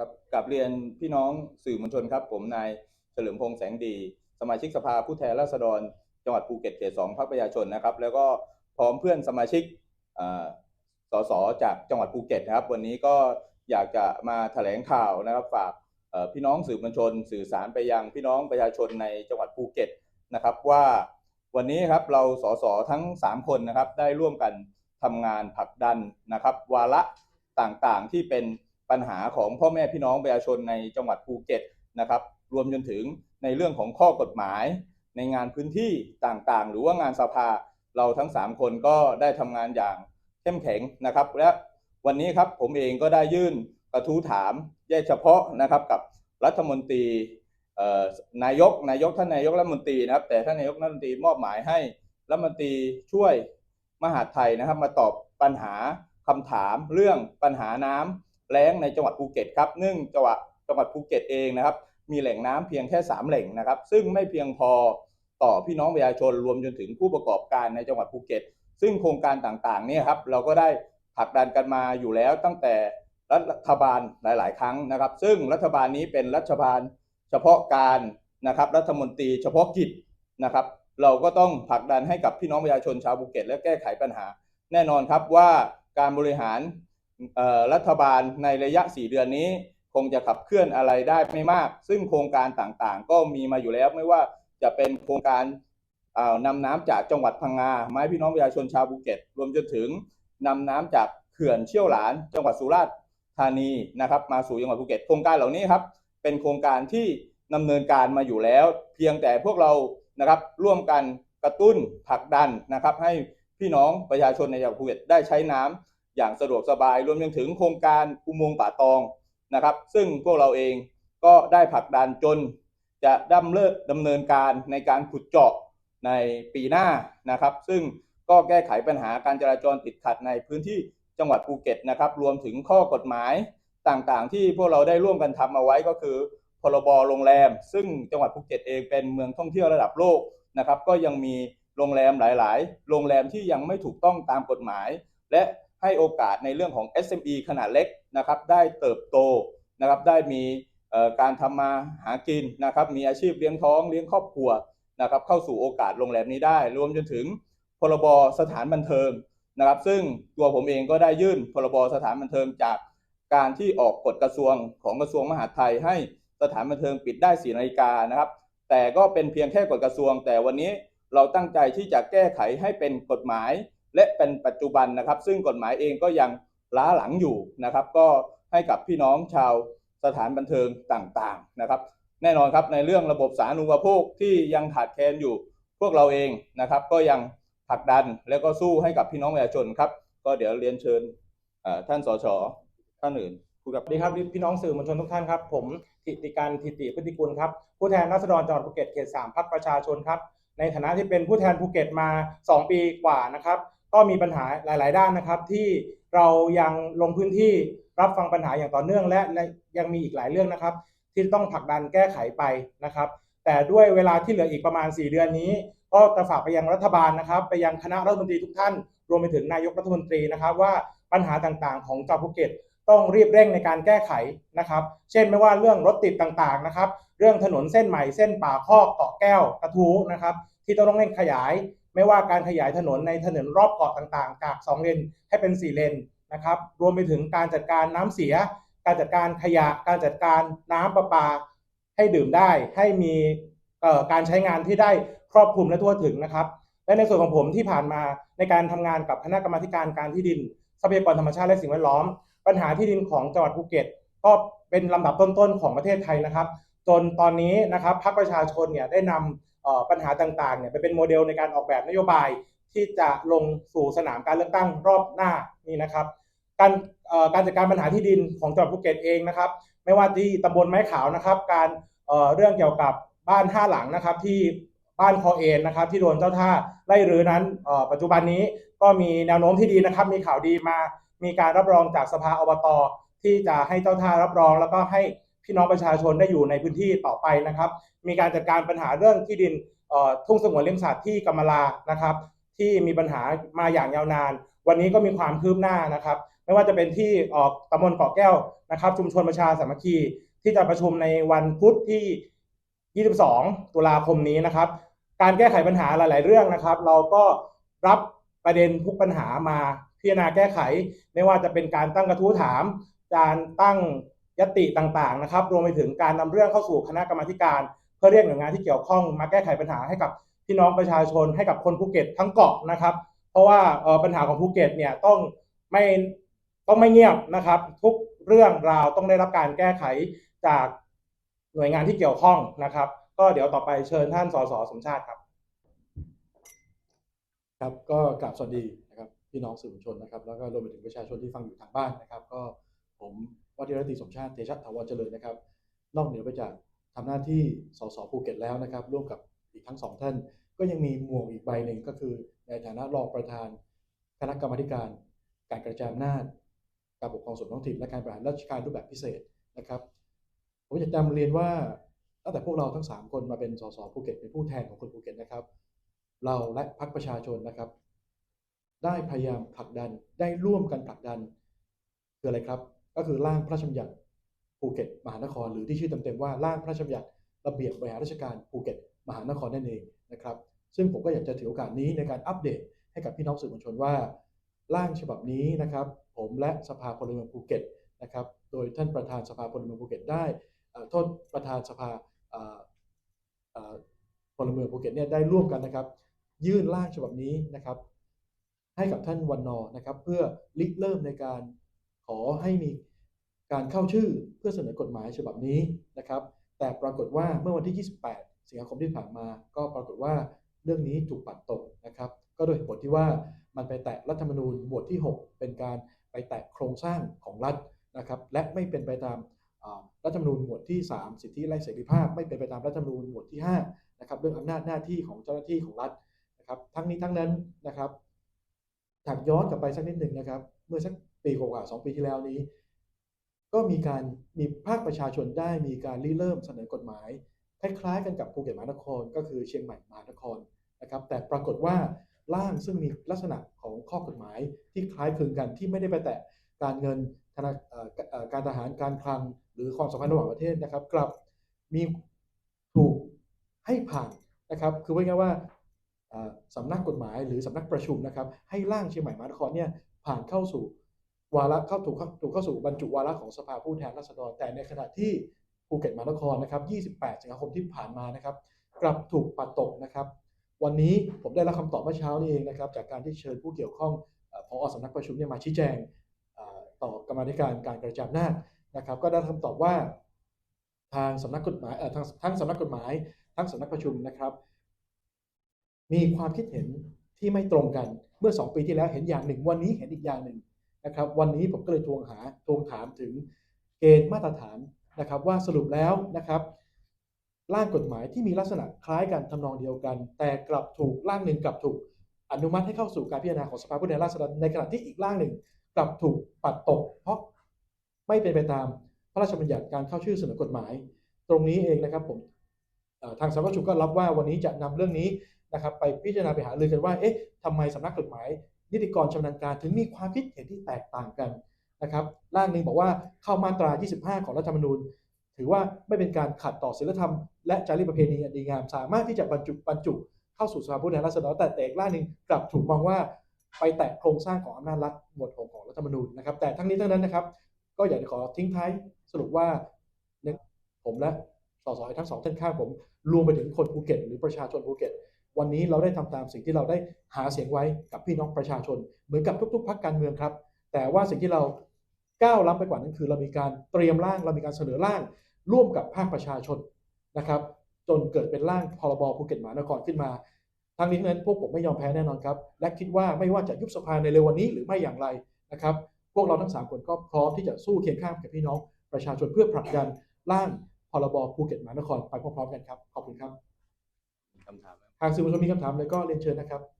ครับกับเรียนพี่น้องสื่อมวลชนครับ ผมนายเฉลิมพงษ์แสงดี สมาชิกสภาผู้แทนราษฎร จังหวัดภูเก็ตเขตสองพรรคประชาชนนะครับ แล้วก็พร้อมเพื่อนสมาชิกสสจากจังหวัดภูเก็ตนะครับ วันนี้ก็อยากจะมาแถลงข่าวนะครับ ฝากพี่น้องสื่อมวลชน สื่อสารไปยังพี่น้องประชาชนในจังหวัดภูเก็ตนะครับ ว่าวันนี้ครับเราสสทั้ง 3 คนนะครับ ได้ร่วมกันทำงานผลักดันนะครับ วาระต่างๆที่เป็น ปัญหาของพ่อแม่พี่น้องประชาชนในจังหวัดภูเก็ตนะครับ รวมจนถึงในเรื่องของข้อกฎหมาย ในงานพื้นที่ต่างๆ หรือว่างานสภาเราทั้ง 3 คนก็ได้ทำงานอย่างเข้มแข็งนะครับ และวันนี้ครับผมเองก็ได้ยื่นกระทู้ถามแยกเฉพาะนะครับกับรัฐมนตรีนายกนายกท่านนายกรัฐมนตรีนะครับ แต่ท่านนายกรัฐมนตรีมอบหมายให้รัฐมนตรีช่วยมหาดไทยนะครับ มาตอบปัญหาคำถามเรื่องปัญหาน้ำ แล้งในจังหวัดภูเก็ตครับเนื่องจังหวัดจังหวัดภูเก็ตเองนะครับ มีแหล่งน้ำเพียงแค่ 3 แหล่งนะครับ ซึ่งไม่เพียงพอต่อพี่น้องประชาชนรวมจนถึงผู้ประกอบการในจังหวัดภูเก็ต ซึ่งโครงการต่างๆเนี่ยครับเราก็ได้ผลักดันกันมาอยู่แล้วตั้งแต่รัฐบาลหลาย ๆ ครั้งนะครับ ซึ่งรัฐบาลนี้เป็นรัฐบาลเฉพาะการนะครับรัฐมนตรีเฉพาะกิจนะครับ เราก็ต้องผลักดันให้กับพี่น้องประชาชนชาวภูเก็ต และแก้ไขปัญหา แน่นอนครับว่าการบริหาร รัฐบาลในระยะ 4 เดือนนี้ คงจะขับเคลื่อนอะไรได้ไม่มาก ซึ่งโครงการต่างๆ ก็มีมาอยู่แล้วไม่ว่าจะเป็นโครงการอ่านำน้ำจากจังหวัดพังงาไม้พี่น้องประชาชนชาวภูเก็ต รวมจนถึงนำน้ำจากเขื่อนเชี่ยวหลาน จังหวัดสุราษฎร์ธานีนะครับ มาสู่จังหวัดภูเก็ตโครงการเหล่านี้ครับเป็นโครงการที่ดำเนินการมาอยู่แล้ว เพียงแต่พวกเรานะครับร่วมกันกระตุ้นผลักดันนะครับ ให้พี่น้องประชาชนในจังหวัดภูเก็ตได้ใช้น้ำ อย่างสะดวกสบายรวมยังถึงโครงการอุโมงค์ป่าตองนะครับ ซึ่งพวกเราเองก็ได้ผลักดันจนจะดำเลิกดำเนินการในการขุดเจาะในปีหน้านะครับ ซึ่งก็แก้ไขปัญหาการจราจรติดขัดในพื้นที่จังหวัดภูเก็ตนะครับ รวมถึงข้อกฎหมายต่างๆ ที่พวกเราได้ร่วมกันทำเอาไว้ก็คือพรบโรงแรม ซึ่งจังหวัดภูเก็ตเองเป็นเมืองท่องเที่ยวระดับโลกนะครับ ก็ยังมีโรงแรมหลาย ๆ โรงแรมที่ยังไม่ถูกต้องตามกฎหมาย และ ให้โอกาสในเรื่องของ SME ขนาดเล็กนะครับได้เติบโตนะครับได้มีการทำมาหากินนะครับมีอาชีพเลี้ยงท้องเลี้ยงครอบครัวนะครับเข้าสู่โอกาสโรงแรมนี้ได้ รวมจนถึงพรบสถานบันเทิงนะครับ ซึ่งตัวผมเองก็ได้ยื่นพรบสถานบันเทิงจากการที่ออกกฎกระทรวงของกระทรวงมหาดไทย ให้สถานบันเทิงปิดได้4นาฬิกานะครับ แต่ก็เป็นเพียงแค่กฎกระทรวง แต่วันนี้เราตั้งใจที่จะแก้ไขให้เป็นกฎหมาย และเป็นปัจจุบันนะครับ ซึ่งกฎหมายเองก็ยังล้าหลังอยู่นะครับ ก็ให้กับพี่น้องชาวสถานบันเทิงต่างๆนะครับ แน่นอนครับในเรื่องระบบสาธารณูปโภคที่ยังขาดแคลนอยู่พวกเราเองนะครับ ก็ยังผลักดันแล้วก็สู้ให้กับพี่น้องประชาชนครับ ก็เดี๋ยวเรียนเชิญท่านสสท่านอื่นคุยกับดีครับพี่น้องสื่อมวลชนทุกท่านครับ ผมทิติการทิติพฤติกุลครับผู้แทนราษฎรจังหวัดภูเก็ตเขตสามพักประชาชนครับ ในฐานะที่เป็นผู้แทนภูเก็ตมา 2 ปีกว่านะครับ ก็มีปัญหาหลาย ๆ ด้านนะครับ ที่เรายังลงพื้นที่รับฟังปัญหาอย่างต่อเนื่องและยังมีอีกหลายเรื่องนะครับ ที่ต้องผลักดันแก้ไขไปนะครับ แต่ด้วยเวลาที่เหลืออีกประมาณ 4 เดือนนี้ ก็จะฝากไปยังรัฐบาลนะครับ ไปยังคณะรัฐมนตรีทุกท่าน รวมไปถึงนายกรัฐมนตรีนะครับ ว่าปัญหาต่างๆ ของจังหวัดภูเก็ตต้องรีบเร่งในการแก้ไขนะครับ เช่นไม่ว่าเรื่องรถติดต่างๆนะครับ เรื่องถนนเส้นใหม่เส้นป่าคอกเกาะแก้วกระทู้นะครับ ที่ต้องเร่งขยาย ไม่ว่าการขยายถนนในถนนรอบเกาะต่างๆ จาก 2 เลนให้เป็น 4 เลนนะครับ รวมไปถึงการจัดการน้ำเสีย การจัดการขยะ การจัดการน้ำประปา ให้ดื่มได้ ให้มีการใช้งานที่ได้ครอบคลุมและทั่วถึงนะครับ และในส่วนของผมที่ผ่านมาในการทำงานกับคณะกรรมาการการที่ดิน ทรัพยากรธรรมชาติและสิ่งแวดล้อม ปัญหาที่ดินของจังหวัดภูเก็ต ก็เป็นลำดับต้นๆของประเทศไทยนะครับ จนตอนนี้นะครับพรรคประชาชนเนี่ยได้นำเอ่อ ปัญหาต่างๆเนี่ยไปเป็นโมเดลในการออกแบบนโยบายที่จะลงสู่สนามการเลือกตั้งรอบหน้านี่นะครับ การการจัดการปัญหาที่ดินของจังหวัดภูเก็ตเองนะครับ ไม่ว่าที่ตำบลไม้ขาวนะครับ การเเรื่องเกี่ยวกับบ้านห้าหลังนะครับที่บ้านคอเอนนะครับที่โดนเจ้าท่าไล่รื้อนั้นปัจจุบันนี้ก็มีแนวโน้มที่ดีนะครับ มีข่าวดีมา มีการรับรองจากสภาอบตที่จะให้เจ้าท่ารับรอง แล้วก็ให้พี่น้องประชาชนได้อยู่ในพื้นที่ต่อไปนะครับ มีการจัดการปัญหาเรื่องที่ดินทุ่งสงวนเลี้ยงสัตว์ที่กำมลานะครับ ที่มีปัญหามาอย่างยาวนาน วันนี้ก็มีความคืบหน้านะครับ ไม่ว่าจะเป็นที่ออกตำบลเกาะแก้วนะครับ ชุมชนประชาสามัคคีที่จะประชุมในวันพุธที่ 22 ตุลาคมนี้นะครับ การแก้ไขปัญหาหลาย ๆ เรื่องนะครับ เราก็รับประเด็นทุกปัญหามาพิจารณาแก้ไข ไม่ว่าจะเป็นการตั้งกระทู้ถาม การตั้งยติต่าง ๆ นะครับ รวมไปถึงการนำเรื่องเข้าสู่คณะกรรมาการ พื่อเรียกหน่วยงานที่เกี่ยวข้องมาแก้ไขปัญหาให้กับพี่น้องประชาชนให้กับคนภูเก็ตทั้งเกาะนะครับ เพราะว่าปัญหาของภูเก็ตเนี่ยต้องไม่ต้องไม่เงียบนะครับ ทุกเรื่องราวต้องได้รับการแก้ไขจากหน่วยงานที่เกี่ยวข้องนะครับ ก็เดี๋ยวต่อไปเชิญท่านสสสมชาติครับ ครับก็กราบสวัสดีนะครับพี่น้องสื่อมวลชนนะครับ แล้วก็รวมไปถึงประชาชนที่ฟังอยู่ทางบ้านนะครับ ก็ผมวัฒนรตน์สมชาติเตชะถาวรเจริญนะครับ นอกเหนือไปจาก ทำหน้าที่สสภูเก็ตแล้วนะครับ ร่วมกับอีกทั้งสองท่าน ก็ยังมีหมวกอีกใบหนึ่งก็คือในฐานะรองประธาน คณะกรรมการ การกระจายอำนาจการปกครองส่วนท้องถิ่นและการบริหารราชการรูปแบบพิเศษนะครับผมจะนำเรียนว่าตั้งแต่พวกเราทั้ง 3 คนมาเป็นสสภูเก็ตเป็นผู้แทนของคนภูเก็ตนะครับ เราและพรรคประชาชนนะครับ ได้พยายามผลักดันได้ร่วมกันผลักดันคืออะไรครับ ก็คือร่างพระราชบัญญัติ ภูเก็ตมหานคร หรือที่ชื่อเต็มๆว่าร่างพระราชบัญญัติระเบียบบริหารราชการภูเก็ตมหานครนั่นเองนะครับซึ่งผมก็อยากจะถือโอกาสนี้ในการอัปเดตให้กับพี่น้องสื่อมวลชนว่า ร่างฉบับนี้นะครับผมและสภาพลเมืองภูเก็ตนะครับโดยท่านประธานสภาพลเมืองภูเก็ตได้โทษประธานสภาพลเมืองภูเก็ตเนี่ยได้ร่วมกันนะครับ ยื่นร่างฉบับนี้นะครับ ให้กับท่านวันนอนะครับ เพื่อริเริ่มในการขอให้มี การเข้าชื่อเพื่อเสนอกฎหมายฉบับนี้นะครับ แต่ปรากฏว่าเมื่อวันที่ 28 สิงหาคมที่ผ่านมา ก็ปรากฏว่าเรื่องนี้ถูกปัดตกนะครับ ก็โดยเหตุผลที่ว่ามันไปแตะรัฐธรรมนูญหมวดที่ 6 เป็นการไปแตะโครงสร้างของรัฐนะครับ และไม่เป็นไปตามรัฐธรรมนูญหมวดที่ 3 สิทธิและเสรีภาพ ไม่เป็นไปตามรัฐธรรมนูญหมวดที่5นะครับเรื่องอำนาจหน้าที่ของเจ้าหน้าที่ของรัฐนะครับ ทั้งนี้ทั้งนั้นนะครับถักย้อนกลับไปสักนิดหนึ่งนะครับ เมื่อสักปีกว่าสองปีที่แล้วนี้ ก็มีการมีภาคประชาชนได้มีการริเริ่มเสนอกฎหมาย คล้ายๆ กันกับภูเก็ตมหานคร ก็คือเชียงใหม่มหานครนะครับ แต่ปรากฏว่าร่างซึ่งมีลักษณะของข้อกฎหมายที่คล้ายคลึงกันที่ไม่ได้ไปแตะการเงินธนาการทหารการคลังหรือความสัมพันธ์ระหว่างประเทศนะครับ กลับมีถูกให้ผ่านนะครับ คือว่าง่ายว่าสำนักกฎหมายหรือสำนักประชุมนะครับ ให้ร่างเชียงใหม่มหานครเนี่ยผ่านเข้าสู่ วาระเข้าถูกเข้าถูกเข้าสู่บรรจุวาระของสภาผู้แทนราษฎร แต่ในขณะที่ภูเก็ตมหานครนะครับ 28 สิงหาคมที่ผ่านมานะครับ กลับถูกปัดตกนะครับ วันนี้ผมได้รับคำตอบเมื่อเช้านี้เองนะครับ จากการที่เชิญผู้เกี่ยวข้องเอ่อพอสำนักประชุมเนี่ยมาชี้แจงต่อกรรมธิการการกระจายอำนาจนะครับ ก็ได้คำตอบว่า ทางสำนักกฎหมายเอ่อทางทั้งสำนักกฎหมาย ทั้งสำนักประชุมนะครับ มีความคิดเห็นที่ไม่ตรงกันเมื่อ 2 ปีที่แล้วเห็นอย่างหนึ่ง วันนี้เห็นอีกอย่างหนึ่ง นะครับวันนี้ผมก็เลยทวงหาทวงถามถึงเกณฑ์มาตรฐานนะครับว่าสรุปแล้วนะครับร่างกฎหมายที่มีลักษณะคล้ายกันทำนองเดียวกัน แต่กลับถูกร่างหนึ่งกลับถูกอนุมัติให้เข้าสู่การพิจารณาของสภาผู้แทนราษฎรในขณะที่อีกร่างหนึ่งกลับถูกปัดตก เพราะไม่เป็นไปตามพระราชบัญญัติการเข้าชื่อเสนอกฎหมาย ตรงนี้เองนะครับผมทางสำนักประชุมก็รับว่าวันนี้จะนำเรื่องนี้นะครับไปพิจารณาไปหารือกันว่าเอ๊ะทำไมสำนักกฎหมาย นิติกรชำนาญการถึงมีความคิดเห็นที่แตกต่างกันนะครับร่างหนึ่งบอกว่าเข้ามาตรา 25 ของรัฐธรรมนูญ ถือว่าไม่เป็นการขัดต่อศีลธรรม และจารีตประเพณีอันดีงาม สามารถที่จะบรรจุบรรจุเข้าสู่สภาผู้แทนราษฎรแต่แต่อีกร่างหนึ่งกลับถูกมองว่าไปแตะโครงสร้างของอำนาจรัฐหมวดหกของรัฐธรรมนูญนะครับ แต่ทั้งนี้ทั้งนั้นนะครับ ก็อยากจะขอทิ้งท้ายสรุปว่าในผมและสสทั้งสองท่านข้างผมรวมไปถึงคนภูเก็ต หรือประชาชนภูเก็ต วันนี้เราได้ทำตามสิ่งที่เราได้หาเสียงไว้กับพี่น้องประชาชน เหมือนกับทุกๆพรรคการเมืองครับ แต่ว่าสิ่งที่เราก้าวล้ำไปกว่านั้นคือ เรามีการเตรียมร่างเรามีการเสนอร่าง ร่วมกับภาคประชาชนนะครับ จนเกิดเป็นร่างพรบภูเก็ตมหานครขึ้นมาทางนี้นั้นพวกผมไม่ยอมแพ้แน่นอนครับ และคิดว่าไม่ว่าจะยุบสภาในเร็ววันนี้หรือไม่อย่างไรนะครับ พวกเราทั้งสามคนก็พร้อมที่จะสู้เคียงข้างกับพี่น้องประชาชนเพื่อผลักดันร่างพรบภูเก็ตมหานครไปพร้อมๆกันครับ ขอบคุณครับคำถาม หากสื่อมวลชนมีคำถามเลยก็เรียนเชิญนะครับ